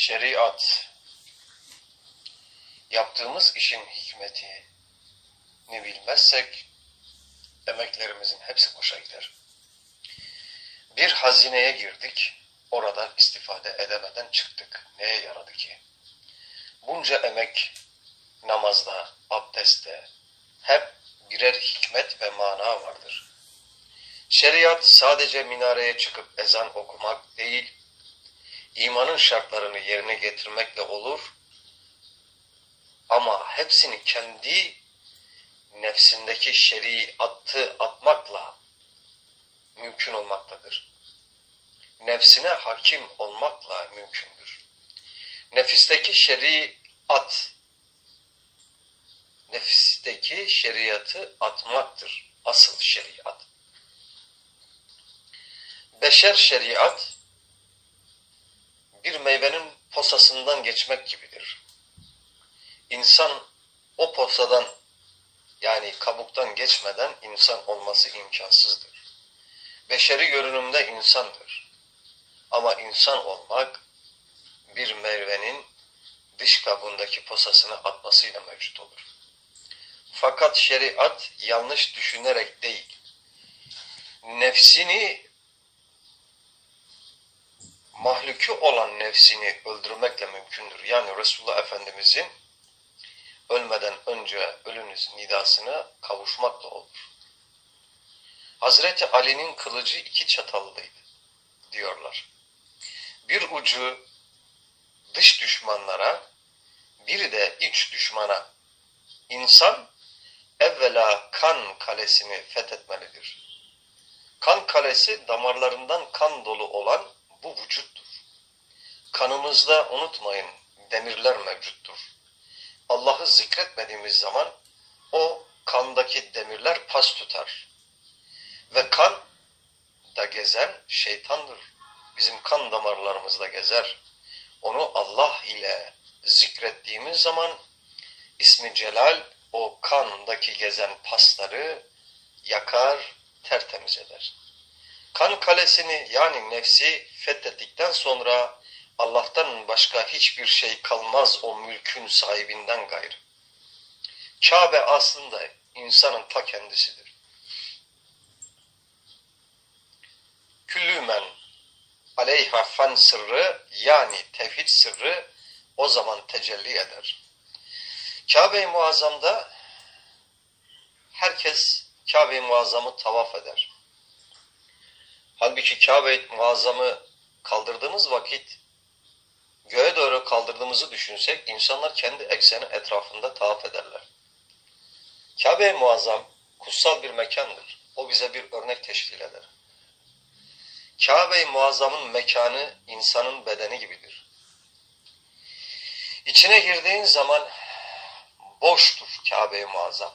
şeriat, yaptığımız işin hikmetini bilmezsek emeklerimizin hepsi boşa gider. Bir hazineye girdik, oradan istifade edemeden çıktık. Neye yaradı ki? Bunca emek namazda, abdestte hep birer hikmet ve mana vardır. Şeriat sadece minareye çıkıp ezan okumak değil, imanın şartlarını yerine getirmekle olur ama hepsini kendi nefsindeki şeriatı atmakla mümkün olmaktadır. Nefsine hakim olmakla mümkündür. Nefisteki şeriat, nefisteki şeriatı atmaktır. Asıl şeriat. Beşer şeriat, bir meyvenin posasından geçmek gibidir. İnsan o posadan yani kabuktan geçmeden insan olması imkansızdır. Beşeri görünümde insandır. Ama insan olmak bir meyvenin dış kabuğundaki posasını atmasıyla mevcut olur. Fakat şeriat yanlış düşünerek değil, nefsini mahluki olan nefsini öldürmekle mümkündür. Yani Resulullah Efendimizin ölmeden önce ölünüz nidasına kavuşmakla olur. Hazreti Ali'nin kılıcı iki çatallıydı diyorlar. Bir ucu dış düşmanlara, biri de iç düşmana. İnsan evvela kan kalesini fethetmelidir. Kan kalesi damarlarından kan dolu olan bu vücuttur. Kanımızda unutmayın demirler mevcuttur. Allah'ı zikretmediğimiz zaman o kandaki demirler pas tutar. Ve kan da gezen şeytandır. Bizim kan damarlarımızda gezer. Onu Allah ile zikrettiğimiz zaman ismi Celal o kandaki gezen pasları yakar, tertemiz eder. Kan kalesini yani nefsi fethettikten sonra Allah'tan başka hiçbir şey kalmaz o mülkün sahibinden gayrı. Kabe aslında insanın ta kendisidir. Küllümen aleyha fen sırrı yani tevhid sırrı o zaman tecelli eder. Kabe-i Muazzam'da herkes Kabe-i Muazzam'ı tavaf eder. Halbuki Kabe-i Muazzam'ı kaldırdığımız vakit göğe doğru kaldırdığımızı düşünsek insanlar kendi ekseni etrafında tavaf ederler. Kabe-i Muazzam kutsal bir mekandır. O bize bir örnek teşkil eder. Kabe-i Muazzam'ın mekanı insanın bedeni gibidir. İçine girdiğin zaman boştur Kabe-i Muazzam.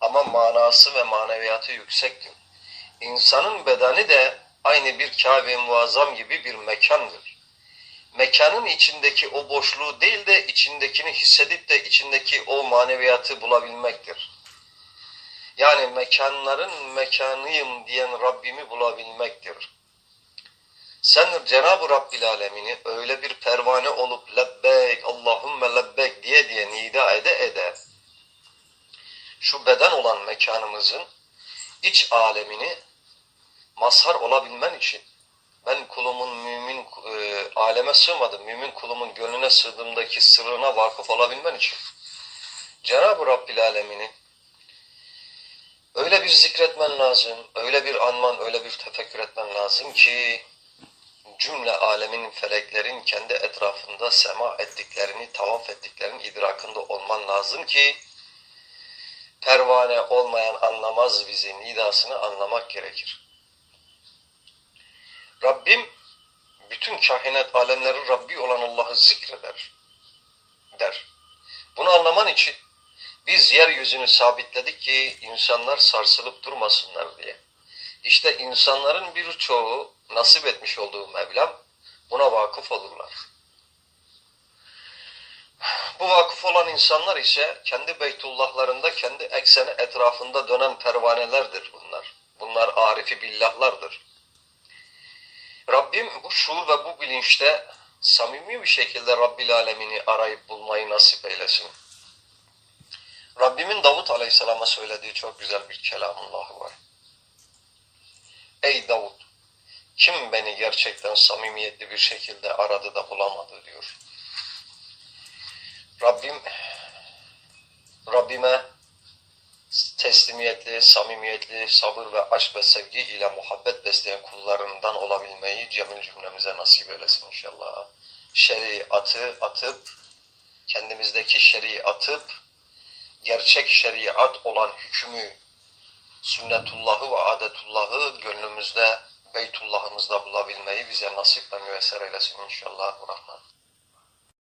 Ama manası ve maneviyatı yüksektir. İnsanın bedeni de aynı bir Kabe-i Muazzam gibi bir mekandır. Mekanın içindeki o boşluğu değil de içindekini hissedip de içindeki o maneviyatı bulabilmektir. Yani mekanların mekanıyım diyen Rabbimi bulabilmektir. Sen Cenab-ı Rabbil Alemini öyle bir pervane olup lebbeyk, Allahümme lebbeyk diye diye nida ede ede şu beden olan mekanımızın iç alemini mazhar olabilmen için ben kulumun mümin e, aleme sığmadım. Mümin kulumun gönlüne sığdığımdaki sırrına vakıf olabilmen için Cenab-ı Rabbil Alemin'i öyle bir zikretmen lazım, öyle bir anman, öyle bir tefekkür etmen lazım ki cümle alemin feleklerin kendi etrafında sema ettiklerini, tavaf ettiklerinin idrakında olman lazım ki pervane olmayan anlamaz bizi nidasını anlamak gerekir. Rabbim bütün kainat alemlerin Rabbi olan Allah'ı zikreder der. Bunu anlaman için biz yeryüzünü sabitledik ki insanlar sarsılıp durmasınlar diye. İşte insanların birçoğu nasip etmiş olduğu Mevlam buna vakıf olurlar. Bu vakıf olan insanlar ise kendi beytullahlarında, kendi ekseni etrafında dönen pervanelerdir bunlar. Bunlar arifi billahlardır. Rabbim bu şuur ve bu bilinçte samimi bir şekilde Rabbil Alemini arayıp bulmayı nasip eylesin. Rabbimin Davut Aleyhisselam'a söylediği çok güzel bir kelamullah var. Ey Davut, kim beni gerçekten samimiyetli bir şekilde aradı da bulamadı diyor. Rabbim Rabbime teslimiyetli, samimiyetli, sabır ve aşk ve sevgi ile muhabbet besleyen kullarından olabilmeyi cemil cümlemize nasip eylesin inşallah. Şeriatı atıp, kendimizdeki şeriatıp, gerçek şeriat olan hükmü, sünnetullahı ve adetullahı gönlümüzde, beytullahımızda bulabilmeyi bize nasip ve müyesser eylesin inşallah. Rahman.